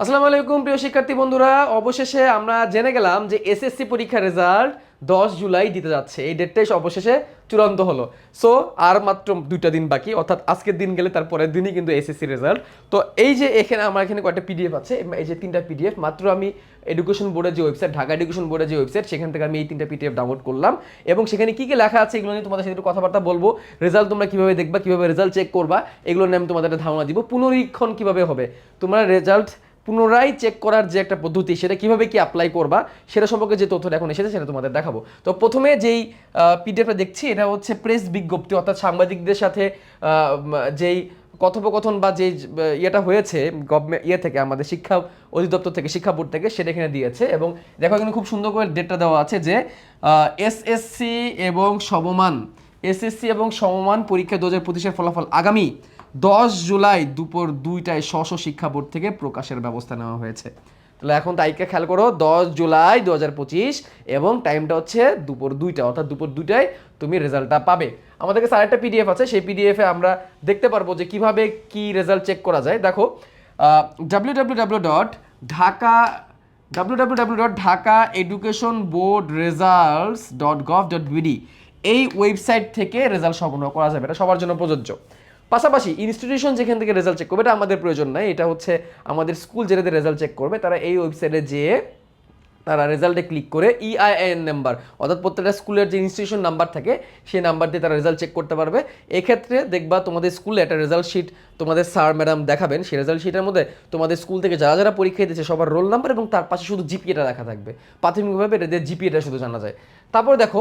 আসসালামু আলাইকুম, প্রিয় শিক্ষার্থী বন্ধুরা। অবশেষে আমরা জেনে গেলাম যে এসএসসি পরীক্ষার রেজাল্ট দশ জুলাই দিতে যাচ্ছে। এই ডেটটাই অবশেষে চূড়ান্ত হলো। সো আর মাত্র দুইটা দিন বাকি, অর্থাৎ আজকের দিন গেলে তারপরের দিনই কিন্তু এসএসসি রেজাল্ট তো এই যে এখানে আমার এখানে কয়েকটা পিডিএফ আছে, এই যে তিনটা পিডিএফ মাত্র আমি এডুকেশন বোর্ডের যে ওয়েবসাইট ঢাকা এডুকেশন বোর্ডের যে ওয়েবসাইট সেখান থেকে আমি এই তিনটা পিডিএফ ডাউনলোড করলাম। এবং সেখানে কি কি লেখা আছে এগুলো নিয়ে তোমাদের সাথে একটু কথাবার্তা বলব। রেজাল্ট তোমরা কীভাবে দেখবা, কীভাবে রেজাল্ট চেক করবা, এগুলো নিয়ে আমি তোমাদের ধারণা দিব। পুনরীক্ষণ কীভাবে হবে? তোমরা রেজাল্ট পুনরায় চেক করার যে একটা পদ্ধতি সেটা কীভাবে কি অ্যাপ্লাই করবা সেটা সম্পর্কে যে তথ্যটা এখন এসেছে সেটা তোমাদের দেখাবো। তো প্রথমে যেই পিডিএফটা দেখছি এটা হচ্ছে প্রেস বিজ্ঞপ্তি অর্থাৎ সাংবাদিকদের সাথে যেই কথোপকথন বা যেই আহ, ইয়েটা হয়েছে গভর্নমেন্ট ইয়ে থেকে আমাদের শিক্ষা অধিদপ্তর থেকে শিক্ষা বোর্ড থেকে সেটা এখানে দিয়েছে। এবং দেখো এখানে খুব সুন্দর করে ডেটটা দেওয়া আছে যে এসএসসি এবং সমমান এসএসসি এবং সমমান পরীক্ষা দু হাজার ফলাফল আগামী দশ জুলাই দুপুর দুইটায় স্ব শিক্ষা বোর্ড থেকে প্রকাশের ব্যবস্থা নেওয়া হয়েছে। তাহলে এখন তারিখটা খেয়াল করো, দশ জুলাই দু হাজার পঁচিশ এবং টাইমটা হচ্ছে দুপুর দুইটা, অর্থাৎ দুপুর দুইটায় তুমি রেজাল্টটা পাবে। আমাদের কাছে আরেকটা পিডিএফ আছে, সেই পিডিএফে আমরা দেখতে পারব যে কীভাবে কি রেজাল্ট চেক করা যায়। দেখো W W W dot Dhaka W W W dot Dhaka education board results dot gov dot BD এই ওয়েবসাইট থেকে রেজাল্ট সংগ্রহ করা যাবে, এটা সবার জন্য প্রযোজ্য। পাশাপাশি ইনস্টিটিউশন যেখান থেকে রেজাল্ট চেক করবে, এটা আমাদের প্রয়োজন নাই, এটা হচ্ছে আমাদের স্কুল যেটাতে রেজাল্ট চেক করবে, তারা এই ওয়েবসাইটে যেয়ে তারা রেজাল্টে ক্লিক করে E ইআইএন নাম্বার অর্থাৎ প্রত্যেকটা স্কুলের যে ইনস্টিটিউশন নাম্বার থাকে, সেই নাম্বার দিয়ে তারা রেজাল্ট চেক করতে পারবে। এক্ষেত্রে দেখবা তোমাদের স্কুলে একটা রেজাল্ট শিট তোমাদের স্যার ম্যাডাম দেখাবেন, সেই রেজাল্ট শিটের মধ্যে তোমাদের স্কুল থেকে যারা যারা পরীক্ষা দিয়েছে, সবার রোল নাম্বার এবং তার পাশে শুধু জিপিএটা রাখা থাকবে। প্রাথমিকভাবে এটা দিয়ে জিপিএটা শুধু জানা যায়। তারপর দেখো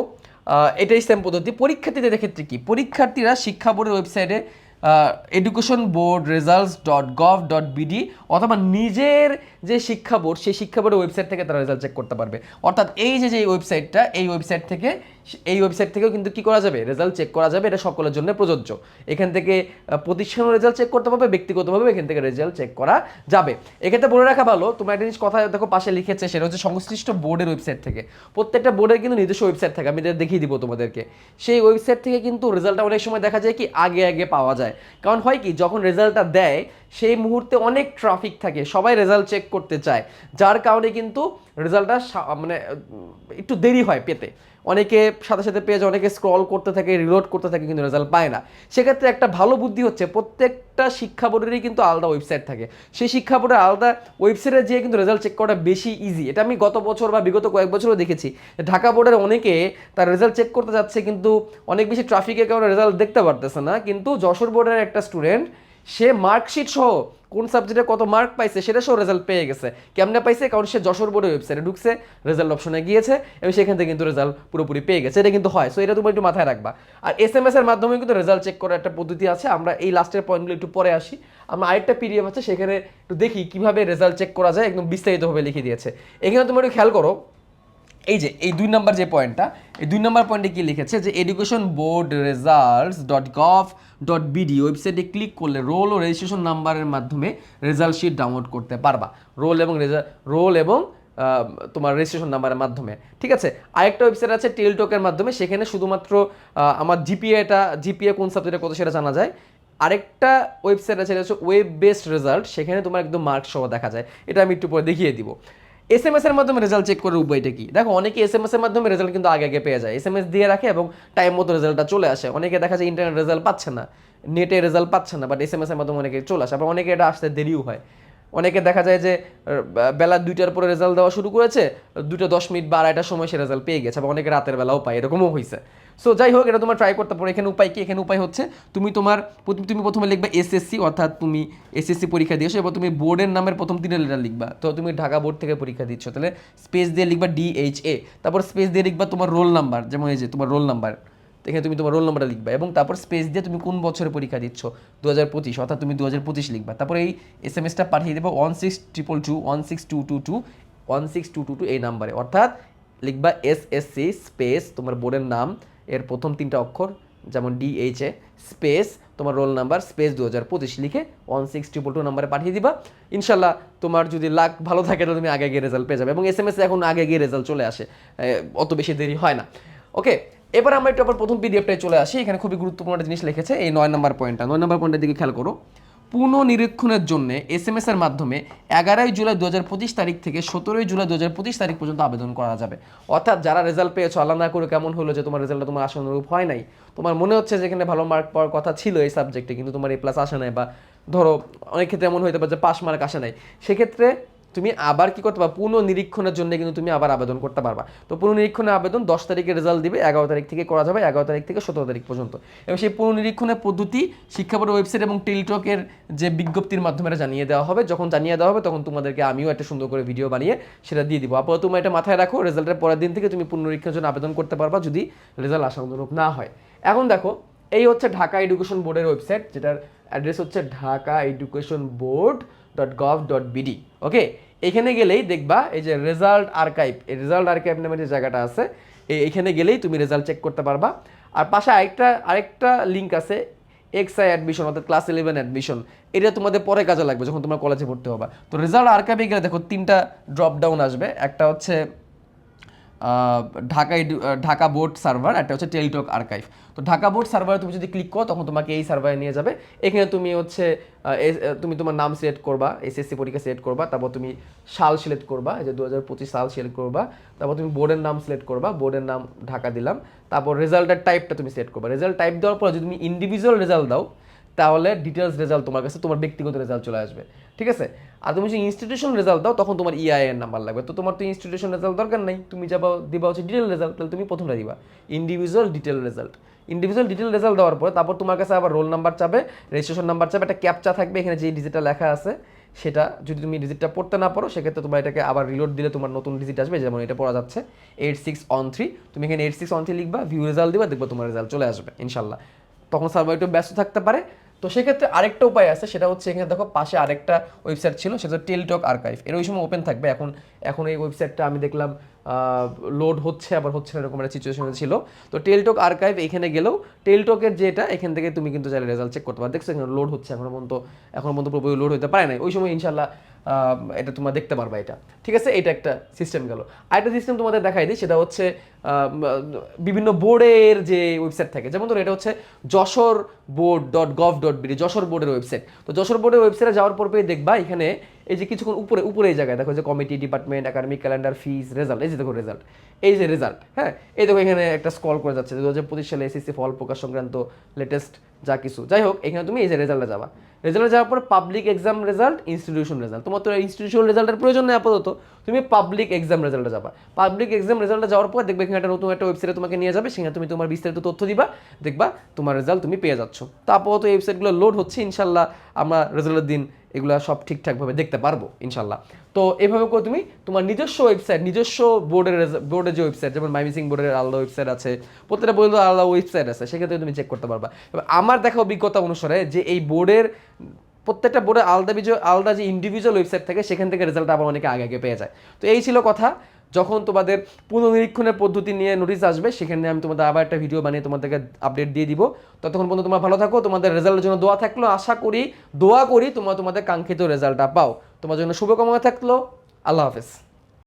এটাই সেম পদ্ধতি, পরীক্ষার্থীদের ক্ষেত্রে কি? পরীক্ষার্থীরা শিক্ষা বোর্ডের ওয়েবসাইটে education board results dot gov dot BD অথবা নিজের যে শিক্ষা বোর্ড সেই শিক্ষা বোর্ডের ওয়েবসাইট থেকে তারা রেজাল্ট চেক করতে পারবে। অর্থাৎ এই যে যে ওয়েবসাইটটা এই ওয়েবসাইট থেকে এই ওয়েবসাইট থেকেও কিন্তু কি করা যাবে? রেজাল্ট চেক করা যাবে এটা সকলের জন্য প্রযোজ্য। এখান থেকে আহ, প্রতিষ্ঠানের রেজাল্ট চেক করতে পারবে ব্যক্তিগতভাবে এখান থেকে রেজাল্ট চেক করা যাবে। এক্ষেত্রে বলে রাখা ভালো তোমরা একটা জিনিস কথা দেখো পাশে লিখেছে সেটা হচ্ছে সংশ্লিষ্ট বোর্ডের ওয়েবসাইট থেকে। প্রত্যেকটা বোর্ডের কিন্তু নিজস্ব ওয়েবসাইট থাকে আমি এটা দেখিয়ে দিব তোমাদেরকে। সেই ওয়েবসাইট থেকে কিন্তু রেজাল্টটা অনেক সময় দেখা যায় কি আগে আগে পাওয়া যায়। কারণ হয় কি যখন রেজাল্টটা দেয় সেই মুহূর্তে অনেক ট্রাফিক থাকে সবাই রেজাল্ট চেক করতে চায়। যার কারণে কিন্তু রেজাল্টটা মানে একটু দেরি হয় পেতে। অনেকে সাথে সাথে যায়, অনেকে স্ক্রল করতে থাকে রিলোড করতে থাকে, কিন্তু রেজাল্ট পায় না। সেক্ষেত্রে একটা ভালো বুদ্ধি হচ্ছে, প্রত্যেকটা শিক্ষা বোর্ডেরই কিন্তু আলাদা ওয়েবসাইট থাকে। সেই শিক্ষা বোর্ডের আলাদা ওয়েবসাইটে যেয়ে কিন্তু রেজাল্ট চেক করাটা বেশি ইজি এটা আমি গত বছর বা বিগত কয়েক বছরও দেখেছি। ঢাকা বোর্ডের অনেকে তার রেজাল্ট চেক করতে যাচ্ছে, কিন্তু অনেক বেশি ট্রাফিকের কারণে রেজাল্ট দেখতে পারতেছে না। কিন্তু যশোর বোর্ডের একটা স্টুডেন্ট সে মার্কশিট সহ কোন সাবজেক্টে কত মার্ক পাইছে সেটা সহ রেজাল্ট পেয়ে গেছে। কেমনে পাইছে? কারণ সে যশোর বোর্ডের ওয়েবসাইটে ঢুকছে রেজাল্ট অপশনে গিয়েছে, এবং সেখান থেকে কিন্তু রেজাল্ট পুরোপুরি পেয়ে গেছে। এটা কিন্তু হয়। সো এটা তুমি একটু মাথায় রাখবা। আর এস এম এস এর মাধ্যমে কিন্তু রেজাল্ট চেক করার একটা পদ্ধতি আছে। আমরা এই লাস্টের পয়েন্টগুলো একটু পরে আসি। আমরা আরেকটা পিডিএফ আছে, সেখানে একটু দেখি কীভাবে রেজাল্ট চেক করা যায়। একদম বিস্তারিতভাবে লিখে দিয়েছে। এখানে তুমি একটু খেয়াল করো এই যে, এই দুই নাম্বার যে পয়েন্টটা এই দুই নম্বর পয়েন্টে কি লিখেছে যে education board results dot gov dot BD ওয়েবসাইটে ক্লিক করলে রোল ও রেজিস্ট্রেশন নাম্বারের মাধ্যমে রেজাল্ট শিট ডাউনলোড করতে পারবা। রোল এবং রেজাল্ট রোল এবং তোমার রেজিস্ট্রেশন নাম্বারের মাধ্যমে। ঠিক আছে? আরেকটা ওয়েবসাইট আছে টেলটকের মাধ্যমে, সেখানে শুধুমাত্র আমার জিপিএটা জিপিএ কোন সাবজেক্টে কত সেটা জানা যায়। আরেকটা ওয়েবসাইট আছে, এটা হচ্ছে ওয়েব বেসড রেজাল্ট সেখানে তোমার একদম মার্কস সহ দেখা যায়। এটা আমি একটু পরে দেখিয়ে দিব। এস এম এস এর মাধ্যমে রেজাল্ট চেক করার উপায়টা কি? দেখো, অনেকে এস এম এস এর মাধ্যমে রেজাল্ট কিন্তু আগে আগে পেয়ে যায়। এস এম এস দিয়ে রাখে এবং টাইম মতো রেজাল্টটা চলে আসে। অনেকে দেখা যায় ইন্টারনেট রেজাল্ট পাচ্ছে না নেটে রেজাল্ট পাচ্ছে না বাট এস এম এস এর মাধ্যমে অনেকে চলে আসে। আবার অনেকে এটা আসতে দেরিও হয়। অনেকে দেখা যায় যে বেলা দুইটার পরে রেজাল্ট দেওয়া শুরু করেছে, দুটো দশ মিনিট বা আড়াইটার সময় সে রেজাল্ট পেয়ে গেছে, আবার অনেকে রাতের বেলাও পায়, এরকমও হয়েছে সো যাই হোক এটা তোমার ট্রাই করতে পারো। এখানে উপায় কি? এখানে উপায় হচ্ছে তুমি তোমার তুমি প্রথমে লিখবে এসএসসি অর্থাৎ তুমি এসএসসি পরীক্ষা দিয়েছ, এবার তুমি বোর্ডের নামের প্রথম তিনটা লেটার লিখবা। তো তুমি ঢাকা বোর্ড থেকে পরীক্ষা দিচ্ছ। তাহলে স্পেস দিয়ে লিখবা ডিএইচএ তারপর স্পেস দিয়ে লিখবা তোমার রোল নাম্বার যেমন এই যে তোমার রোল নাম্বার এখানে তুমি তোমার রোল নাম্বারটা লিখবা এবং তারপর স্পেস দিয়ে তুমি কোন বছরে পরীক্ষা দিচ্ছ? দু হাজার পঁচিশ, অর্থাৎ তুমি দু হাজার পঁচিশ লিখবা। তারপর এই এস এম এসটা পাঠিয়ে দেবো one six triple two one six two two two one six two two two এই নাম্বারে অর্থাৎ লিখবা এস এস সি স্পেস তোমার বোর্ডের নাম এর প্রথম তিনটা অক্ষর, যেমন ডিএইচএ স্পেস তোমার রোল নাম্বার স্পেস দু হাজার পঁচিশ লিখে ওয়ান সিক্স ট্রিপল টু নাম্বারে পাঠিয়ে দিবা। ইনশাল্লাহ তোমার যদি লাক ভালো থাকে, তাহলে তুমি আগে গিয়ে রেজাল্ট পেয়ে যাবে এবং এস এম এস এখন আগে গিয়ে রেজাল্ট চলে আসে। অত বেশি দেরি হয় না। ওকে এবার আমরা একটু আবার প্রথম পিডিএফটায় চলে আসি। এখানে খুবই গুরুত্বপূর্ণ একটা জিনিস লিখেছে, এই নয় নম্বর পয়েন্টটা নয় নম্বর পয়েন্টের দিকে খেয়াল করো। পুনঃনিরীক্ষণের জন্য এস এম এর মাধ্যমে এগারোই জুলাই দু হাজার পঁচিশ তারিখ থেকে সতেরোই জুলাই দু হাজার পঁচিশ তারিখ পর্যন্ত আবেদন করা যাবে। অর্থাৎ যারা রেজাল্ট পেয়েছ, আল্লাহ না করে কেমন হলো যে তোমার রেজাল্ট তোমার আশানুরূপ হয় নাই? তোমার মনে হচ্ছে যে এখানে ভালো মার্ক পাওয়ার কথা ছিল এই সাবজেক্টে কিন্তু তোমার এ প্লাস আসে নাই বা ধরো অনেক ক্ষেত্রে এমন হইতে পারে যে পাস মার্ক আসে নাই। সেক্ষেত্রে তুমি আবার কি করতে পারবা? পুনঃনিরীক্ষণের জন্য কিন্তু তুমি আবার আবেদন করতে পারবা। তো পুনঃনিরীক্ষণের আবেদন দশ তারিখে রেজাল্ট দিবে, এগারো তারিখ থেকে করা যাবে, এগারো তারিখ থেকে সতেরো তারিখ পর্যন্ত। এবং সেই পুনঃনিরীক্ষণের পদ্ধতি শিক্ষা বোর্ডের ওয়েবসাইট এবং টেলিটকের যে বিজ্ঞপ্তির মাধ্যমে জানিয়ে দেওয়া হবে। যখন জানিয়ে দেওয়া হবে, তখন তোমাদেরকে আমিও একটা সুন্দর করে ভিডিও বানিয়ে সেটা দিয়ে দিব। আপাতত তুমি এটা মাথায় রাখো রেজাল্টের পরের দিন থেকে তুমি পুনরীক্ষার জন্য আবেদন করতে পারবা যদি রেজাল্ট আশানুরূপ না হয়। এখন দেখো, এই হচ্ছে ঢাকা এডুকেশন বোর্ডের ওয়েবসাইট যেটার অ্যাড্রেস হচ্ছে Dhaka education board dot gov dot BD okay এখানে গেলেই দেখবা এই যে রেজাল্ট আর্কাইভ এই রেজাল্ট আর্কাইভ নামে যে জায়গাটা আছে এখানে গেলেই তুমি রেজাল্ট চেক করতে পারবা। আর পাশে আরেকটা আরেকটা লিঙ্ক আছে এক্স আই অ্যাডমিশন অর্থাৎ ক্লাস ইলেভেন অ্যাডমিশন এটা তোমাদের পরে কাজে লাগবে যখন তোমার কলেজে ভর্তি হবা। তো রেজাল্ট আর্কাইভে গেলে দেখো তিনটা ড্রপ ডাউন আসবে। একটা হচ্ছে ঢাকা ঢাকা বোর্ড সার্ভার, একটা হচ্ছে টেলিটক আর্কাইভ। তো ঢাকা বোর্ড সার্ভারে তুমি যদি ক্লিক করো, তখন তোমাকে এই সার্ভারে নিয়ে যাবে। এখানে তুমি হচ্ছে তুমি তোমার নাম সিলেক্ট করবা এসএসসি পরীক্ষা সিলেক্ট করবা, তারপর তুমি সাল সিলেক্ট করবা যে দু হাজার পঁচিশ সাল সিলেক্ট করবা, তারপর তুমি বোর্ডের নাম সিলেক্ট করবা, বোর্ডের নাম ঢাকা দিলাম, তারপর রেজাল্টের টাইপটা তুমি সিলেক্ট করবা। রেজাল্ট টাইপ দেওয়ার পর যদি তুমি ইন্ডিভিজুয়াল রেজাল্ট দাও তাহলে ডিটেলস রেজাল্ট তোমার কাছে, তোমার ব্যক্তিগত রেজাল্ট চলে আসবে। ঠিক আছে? আর তুমি যদি ইনস্টিটিউশন রেজাল্ট দাও, তখন তোমার ইআইএন নাম্বার লাগবে। তো তোমার তো ইনস্টিটিউশন রেজাল্ট দরকার নেই। তুমি যাবা দিবা হচ্ছে ডিটেল রেজাল্ট তাহলে তুমি প্রথমটা দিবা। Individual detail result individual detail result দেওয়ার পরে তারপর তোমার কাছে আবার রোল নাম্বার চাবে রেজিস্ট্রেশন নাম্বার চাবে একটা ক্যাপচা থাকবে, এখানে যে ডিজিটটা লেখা আছে, সেটা যদি তুমি ডিজিটটা পড়তে না পারো, সেক্ষেত্রে তোমার এটাকে আবার রিলোড দিলে তোমার নতুন ডিজিট আসবে, যেমন এটা পড়া যাচ্ছে। এইট সিক্স অন থ্রি তুমি এখানে এইট সিক্স অন থ্রি লিখবা ভিউ রেজাল্ট দিবা, দেখবা তোমার রেজাল্ট চলে আসবে, ইনশাল্লাহ। তখন সার্ভার একটু ব্যস্ত থাকতে পারে তো সেক্ষেত্রে আরেকটা উপায় আছে, সেটা হচ্ছে এখানে দেখো পাশে আরেকটা ওয়েবসাইট ছিল, সেটা টেলিটক আর্কাইভ এর ওই সময় ওপেন থাকবে, এখন এখন এই ওয়েবসাইটটা আমি দেখলাম লোড হচ্ছে, আবার হচ্ছে না, এরকম একটা সিচুয়েশন ছিল। তো টেলটক আর্কাইভ এখানে গেলেও টেলটকের যেটা, এখান থেকে তুমি কিন্তু চাইলে রেজাল্ট চেক করতে পারো। দেখছ এখানে লোড হচ্ছে, এখনও পর্যন্ত এখনও পর্যন্ত পুরোপুরি লোড হতে পারে না ওই সময় ইনশাল্লাহ এটা তোমরা দেখতে পারবা এটা। ঠিক আছে? এটা একটা সিস্টেম গেল। আরেকটা সিস্টেম তোমাদের দেখাই দিই, সেটা হচ্ছে বিভিন্ন বোর্ডের যে ওয়েবসাইট থাকে। যেমন ধরো, এটা হচ্ছে Jessore board dot gov dot BD Jessore বোর্ডের ওয়েবসাইট তো যশোর বোর্ডের ওয়েবসাইটে যাওয়ার পর দেখবা, এখানে এই যে কিছুক্ষণ উপরে উপরে এই জায়গায়, দেখো যে committee department academic calendar fees result এই যে দেখো রেজাল্ট এই যে রেজাল্ট হ্যাঁ? এই দেখো এখানে একটা স্কল করে যাচ্ছে দু হাজার পঁচিশ সালে এসএসসি ফল প্রকাশ সংক্রান্ত লেটেস্ট যা কিছু। যাই হোক, এখানে তুমি এই যে রেজাল্টে যাবা। রেজাল্টে যাওয়ার পর public exam result institution result তোমার তো ইনস্টিটিউশন রেজাল্টের প্রয়োজন নেই আপাতত। তুমি পাবলিক এক্সাম রেজাল্টে যাবা। পাবলিক এক্সাম রেজাল্টে যাওয়ার পর দেখবে এখানে একটা নতুন একটা ওয়েবসাইটে তোমাকে নিয়ে যাবে, সেখানে তুমি তোমার বিস্তারিত তথ্য দিবা, দেখবা তোমার রেজাল্ট তুমি পেয়ে যাচ্ছ। তো আপাতত ওয়েবসাইটগুলো লোড হচ্ছে ইনশাল্লাহ আমরা রেজাল্টের দিন এগুলো সব ঠিকঠাকভাবে দেখতে পারব, ইনশাল্লাহ। তো এভাবে করে তুমি তোমার নিজস্ব ওয়েবসাইট নিজস্ব বোর্ডের বোর্ডের যে ওয়েবসাইট যেমন মাইমিসিং বোর্ডের আলাদা ওয়েবসাইট আছে, প্রত্যেকটা বোর্ডের আলাদা ওয়েবসাইট আছে, সেক্ষেত্রে তুমি চেক করতে পারবা। এবার আমার দেখা অভিজ্ঞতা অনুসারে যে এই বোর্ডের প্রত্যেকটা বোর্ডের আলাদা বিজয় আলাদা যে ইন্ডিভিজুয়াল ওয়েবসাইট থাকে, সেখান থেকে রেজাল্ট আবার অনেকে আগে আগে পেয়ে যায়। তো এই ছিল কথা। যখন তোমাদের পুনর্নিরীক্ষণের পদ্ধতি নিয়ে নোটিশ আসবে, সেখানে আমি তোমাদের আবার একটা ভিডিও বানিয়ে তোমাদেরকে আপডেট দিয়ে দিব। ততক্ষণ পর্যন্ত তোমরা ভালো থাকো, তোমাদের রেজাল্টের জন্য দোয়া থাকল। আশা করি, দোয়া করি তোমরা তোমাদের কাঙ্ক্ষিত রেজাল্টটা পাও। তোমার জন্য শুভকামনা থাকল। আল্লাহ হাফেজ।